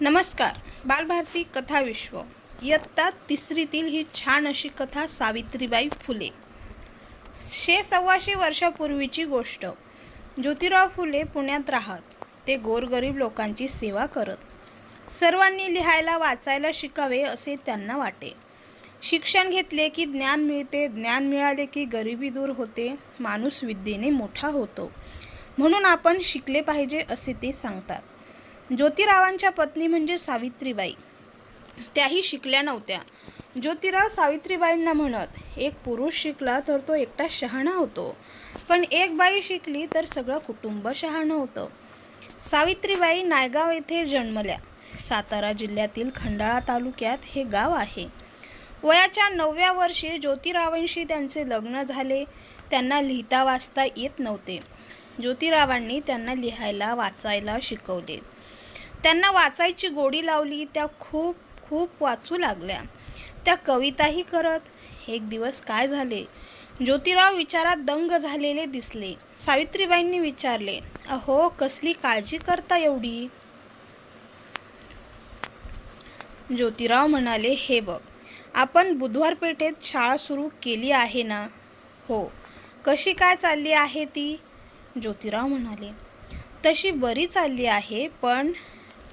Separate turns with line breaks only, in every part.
नमस्कार. बालभारती कथाविश्व इयत्ता तिसरीतील ही छान अशी कथा सावित्रीबाई फुले. शे सव्वाशे वर्षापूर्वीची गोष्ट. ज्योतिराव फुले पुण्यात राहत. ते गोरगरीब लोकांची सेवा करत. सर्वांनी लिहायला वाचायला शिकावे असे त्यांना वाटे. शिक्षण घेतले की ज्ञान मिळते ज्ञान मिळाले की गरिबी दूर होते माणूस विद्येने मोठा होतो. म्हणून आपण शिकले पाहिजे असे ते सांगतात. ज्योतिरावांच्या पत्नी म्हणजे सावित्रीबाई. त्याही शिकल्या नव्हत्या. ज्योतिराव सावित्रीबाईंना म्हणत एक पुरुष शिकला तर तो एकटा शहाणा होतो. पण एक बाई शिकली तर सगळं कुटुंब शहाणं होतं. सावित्रीबाई नायगाव येथे जन्मल्या. सातारा जिल्ह्यातील खंडाळा तालुक्यात हे गाव आहे. वयाच्या नवव्या वर्षी ज्योतिरावांशी त्यांचे लग्न झाले. त्यांना लिहिता वाचता येत नव्हते. ज्योतिरावांनी त्यांना लिहायला वाचायला शिकवले. त्यांना वाचायची गोडी लावली त्या खूप खूप वाचू लागल्या. त्या कविताही करत. एक दिवस काय झाले? ज्योतिराव विचारात दंग झालेले दिसले. सावित्रीबाईंनी विचारले अहो कसली काळजी करता एवढी? ज्योतिराव म्हणाले हे बघ आपण बुधवार पेठेत शाळा सुरू केली आहे ना? हो. कशी काय चालली आहे ती? ज्योतिराव म्हणाले तशी बरी चालली आहे पण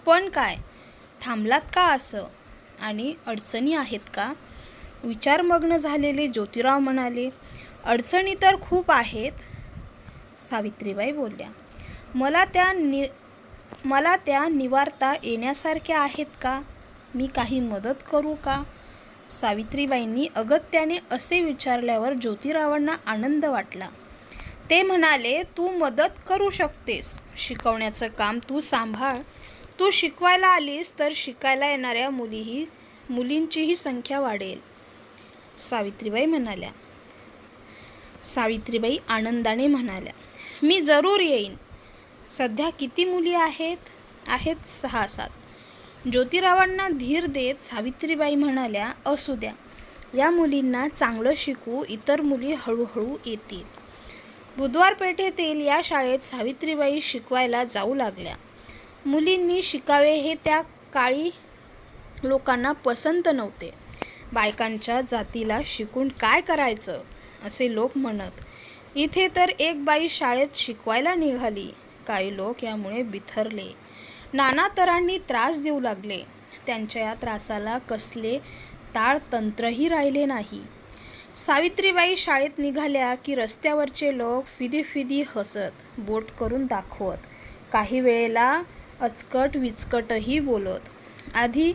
पण काय? थांबलात का असं? आणि अडचणी आहेत का? विचारमग्न झालेले ज्योतिराव म्हणाले अडचणी तर खूप आहेत सावित्रीबाई बोलल्या. मला त्या नि मला त्या निवारता येण्यासारख्या आहेत का? मी काही मदत करू का? सावित्रीबाईंनी अगत्याने असे विचारल्यावर ज्योतिरावांना आनंद वाटला. ते म्हणाले तू मदत करू शकतेस. शिकवण्याचं काम तू सांभाळ. तू शिकवायला आलीस तर शिकायला येणाऱ्या मुलीही मुलींचीही संख्या वाढेल. सावित्रीबाई म्हणाल्या. सावित्रीबाई आनंदाने म्हणाल्या मी जरूर येईन. सध्या किती मुली आहेत? आहेत सहा सात. ज्योतिरावांना धीर देत सावित्रीबाई म्हणाल्या असू द्या. या मुलींना चांगलं शिकू इतर मुली हळूहळू येतील. बुधवार पेठेतील या शाळेत सावित्रीबाई शिकवायला जाऊ लागल्या. मुलींनी शिकावे हे त्या काळी लोकांना पसंत नव्हते. बायकांच्या जातीला शिकून काय करायचं? असे लोक म्हणत इथे तर एक बाई शाळेत शिकवायला निघाली. काही लोक यामुळे बिथरले. नाना तरांनी त्रास देऊ लागले. त्यांच्या या त्रासाला कसले ताळतंत्रही राहिले नाही. सावित्रीबाई शाळेत निघाल्या की रस्त्यावरचे लोक फिदी फिदी हसत बोट करून दाखवत. काही वेळेला अचकट विचकटही बोलत. आधी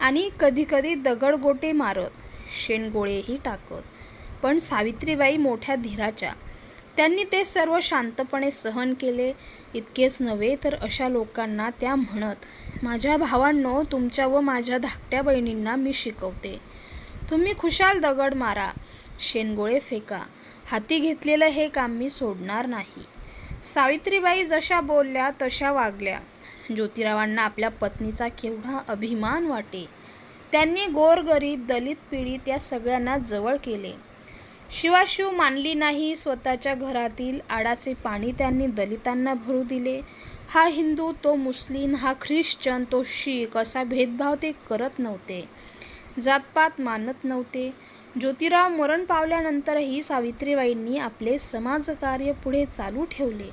आणि कधीकधी दगडगोटे मारत शेणगोळेही टाकत. पण सावित्रीबाई मोठ्या धीराच्या. त्यांनी ते सर्व शांतपणे सहन केले. इतकेच नव्हे तर अशा लोकांना त्या म्हणत माझ्या भावांनो तुमच्या व माझ्या धाकट्या बहिणींना मी शिकवते. तुम्ही खुशाल दगड मारा शेणगोळे फेका. हाती घेतलेलं हे काम मी सोडणार नाही. सावित्रीबाई जशा बोलल्या तशा वागल्या. ज्योतिरावांना आपल्या पत्नीचा केवढा अभिमान वाटे. त्यांनी गोरगरीब दलित पीडित या सगळ्यांना जवळ केले. शिवाशिव मानली नाही स्वतःच्या घरातील आडाचे पाणी त्यांनी दलितांना भरू दिले. हा हिंदू तो मुस्लिम हा ख्रिश्चन तो शीख असा भेदभाव ते करत नव्हते. जातपात मानत नव्हते. ज्योतिराव मरण पावल्यानंतरही सावित्रीबाईंनी आपले समाजकार्य पुढे चालू ठेवले.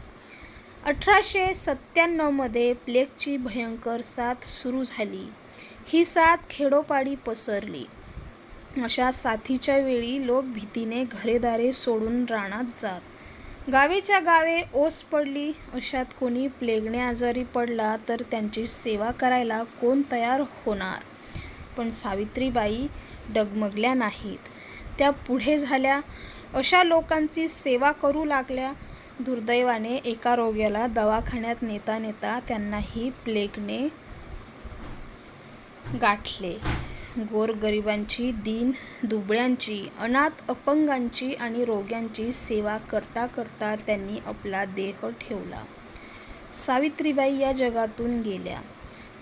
अठराशे सत्त्याण्णवमध्ये प्लेगची भयंकर साथ सुरू झाली. ही साथ खेडोपाडी पसरली. अशा साथीच्या वेळी लोक भीतीने घरेदारे सोडून रानात जात. गावेच्या गावे ओस पडली. अशात कोणी प्लेगने आजारी पडला तर त्यांची सेवा करायला कोण तयार होणार? पण सावित्रीबाई डगमगल्या नाहीत. त्या पुढे झाल्या. अशा लोकांची सेवा करू लागल्या. दुर्दैवाने एका रोग्याला दवाखान्यात नेता नेता त्यांनाही प्लेगने गाठले. गोरगरिबांची दीन दुबळ्यांची अनाथ अपंगांची आणि रोग्यांची सेवा करता करता त्यांनी आपला देह ठेवला. सावित्रीबाई या जगातून गेल्या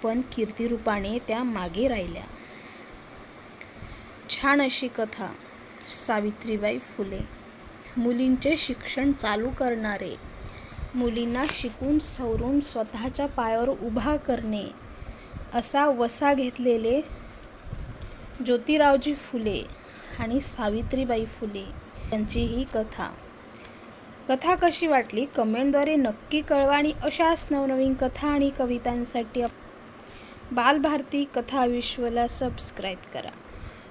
पण कीर्तिरूपाने त्या मागे राहिल्या. छान अशी कथा सावित्रीबाई फुले. मुलींचे शिक्षण चालू करणारे. मुलींना शिकून सवरून स्वतःच्या पायावर उभा करणे. असा वसा घेतलेले ज्योतिरावजी फुले आणि सावित्रीबाई फुले यांची ही कथा. कथा कशी वाटली? कमेंटद्वारे नक्की कळवा आणि अशाच नवनवीन कथा आणि कवितांसाठी बालभारती कथा विश्वला सबस्क्राईब करा.